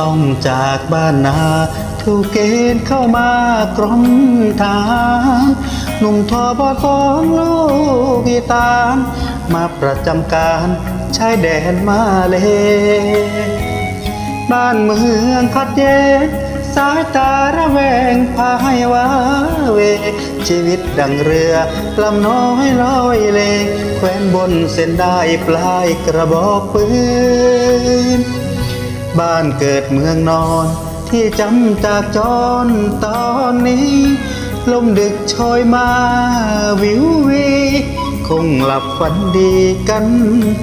ต้องจากบ้านนาถูกเกณฑ์เข้ามากรมทารหนุ่มทอบอสองลูกอีตานมาประจำการชายแดนมาเล บ้านเมืองขัดแย้งสายตาระแวงพาให้วาเว ชีวิตดังเรือลำน้อยลอยเลแควนบนเส้นได้ปลายกระบอกปืน บ้านเกิดเมืองนอน ที่จำจากจรตอนนี้ ลมดึกโชยมาวิววีคงหลับฝันดีกัน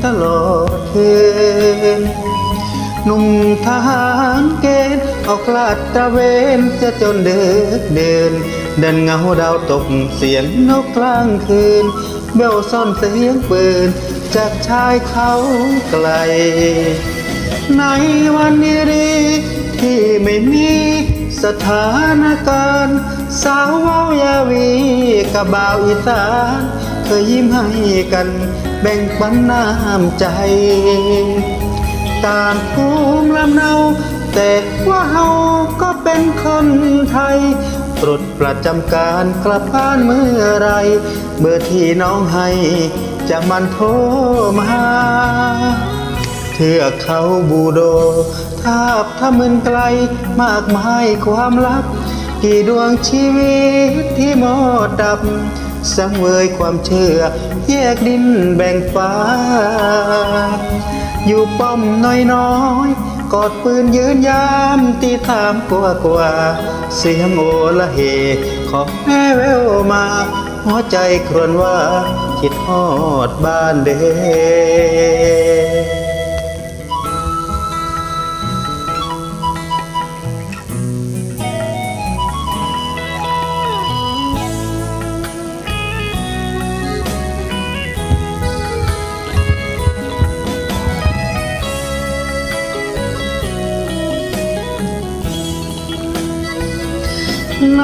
ตลอดคืนหนุ่มทหารเกณฑ์ออกลาดตระเวนจะจนเดึกเดิน เดินเงาดาวตกเสียงนกกลางคืนเบลซ่อนเสียงปืน จากชายเขาไกล ในวันนี้รีที่ไม่มีสถานการณ์ สาวเว้ายาวีกับบ่าวอีสานเคยยิ้มให้กันแบ่งปันน้ำใจ ตางภูมิลำเนา แต่ว่าเฮาก็เป็นคนไทยปลดประจำการกลับบ้านเมื่อไรเบอร์ที่น้องให้จะมันโทรมา เทือกเขาบูโด ทาบทะมึนไกลมากมายความลับ กี่ดวงชีวิตที่หมดดับ สังเวยความเชื่อ แยกดินแบ่งฟ้า อยู่ป้อมน้อยน้อยๆกอดปืนยืนยามตีถามกลัวกว่า เสียงโอละเฮของแม่แววมา หัวใจครวญว่า คิดฮอดบ้านเด้ ใน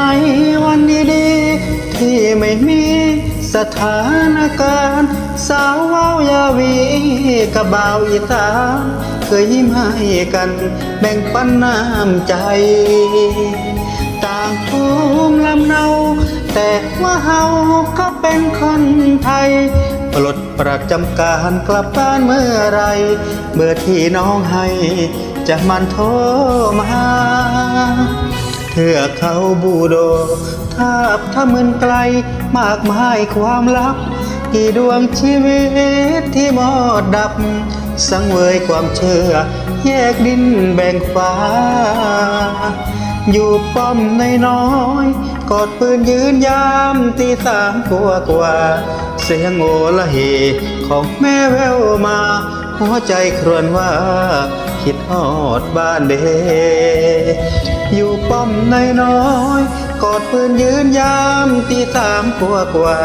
วันดีๆที่ไม่มีสถานการณ์ สาวว้ายาวีกับบ่าวอีสานเคยยิ้มให้กันแบ่งปันน้ำใจ ต่างภูมิลำเนา แต่ว่าเฮาก็เป็นคนไทยปลดประจำการกลับบ้านเมื่อไรเมื่อที่น้องให้จะมันโทรมา เทือกเขาบูโด ทาบทะมึนไกลมากมายความลับ กี่ดวงชีวิตที่หมดดับ สังเวยความเชื่อ แยกดินแบ่งฟ้า อยู่ป้อมในน้อยกอดปืนยืนยามตีสามกลัวกว่า เสียงโอละเฮของแม่แววมา หัวใจครวญว่า คิดฮอดบ้านเด อยู่ป้อมในน้อยกอดปืนยืนยามตีสามกลัวกว่า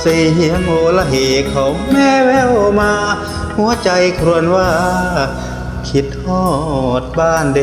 เสียงโอละเฮของแม่แววมา หัวใจครวญว่า คิดฮอดบ้านเด